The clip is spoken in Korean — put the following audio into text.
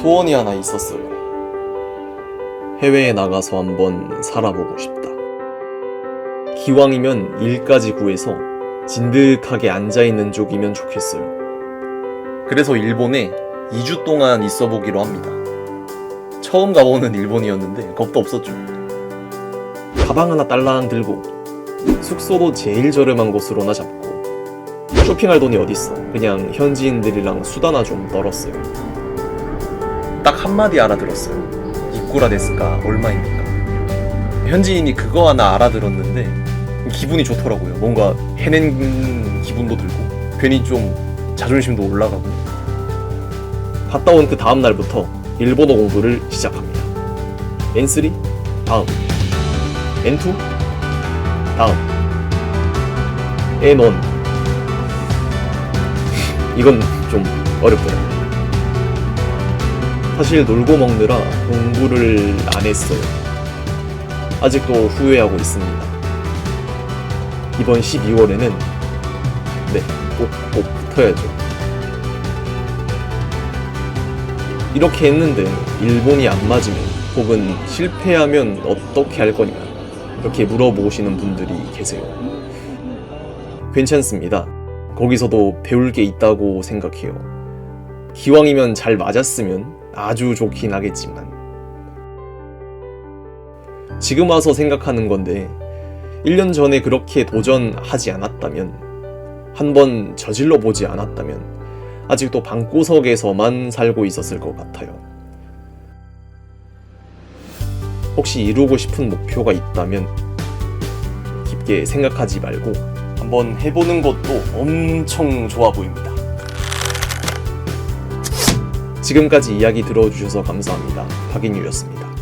소원이 하나 있었어요. 해외에 나가서 한번 살아보고 싶다. 기왕이면 일까지 구해서 진득하게 앉아있는 쪽이면 좋겠어요. 그래서 일본에 2주 동안 있어 보기로 합니다. 처음 가보는 일본이었는데 겁도 없었죠. 가방 하나 딸랑 들고 숙소도 제일 저렴한 곳으로 나 잡고 쇼핑할 돈이 어딨어. 그냥 현지인들이랑 수다나 좀 떨었어요. 딱 한마디 알아들었어요. 이꼬라 데스까 얼마입니까? 현지인이 그거 하나 알아들었는데 기분이 좋더라고요. 뭔가 해낸 기분도 들고 괜히 좀 자존심도 올라가고 갔다 온 그 다음 날부터 일본어 공부를 시작합니다. N3 다음 N2 다음 N1 이건 좀 어렵더라고요. 사실 놀고 먹느라 공부를 안 했어요. 아직도 후회하고 있습니다. 이번 12월에는 네, 꼭, 꼭 붙어야죠. 이렇게 했는데 일본이 안 맞으면 혹은 실패하면 어떻게 할 거냐 이렇게 물어보시는 분들이 계세요. 괜찮습니다. 거기서도 배울 게 있다고 생각해요. 기왕이면 잘 맞았으면 아주 좋긴 하겠지만 지금 와서 생각하는 건데 1년 전에 그렇게 도전하지 않았다면 한번 저질러 보지 않았다면 아직도 방구석에서만 살고 있었을 것 같아요. 혹시 이루고 싶은 목표가 있다면 깊게 생각하지 말고 한번 해보는 것도 엄청 좋아 보입니다. 지금까지 이야기 들어주셔서 감사합니다. 박인유였습니다.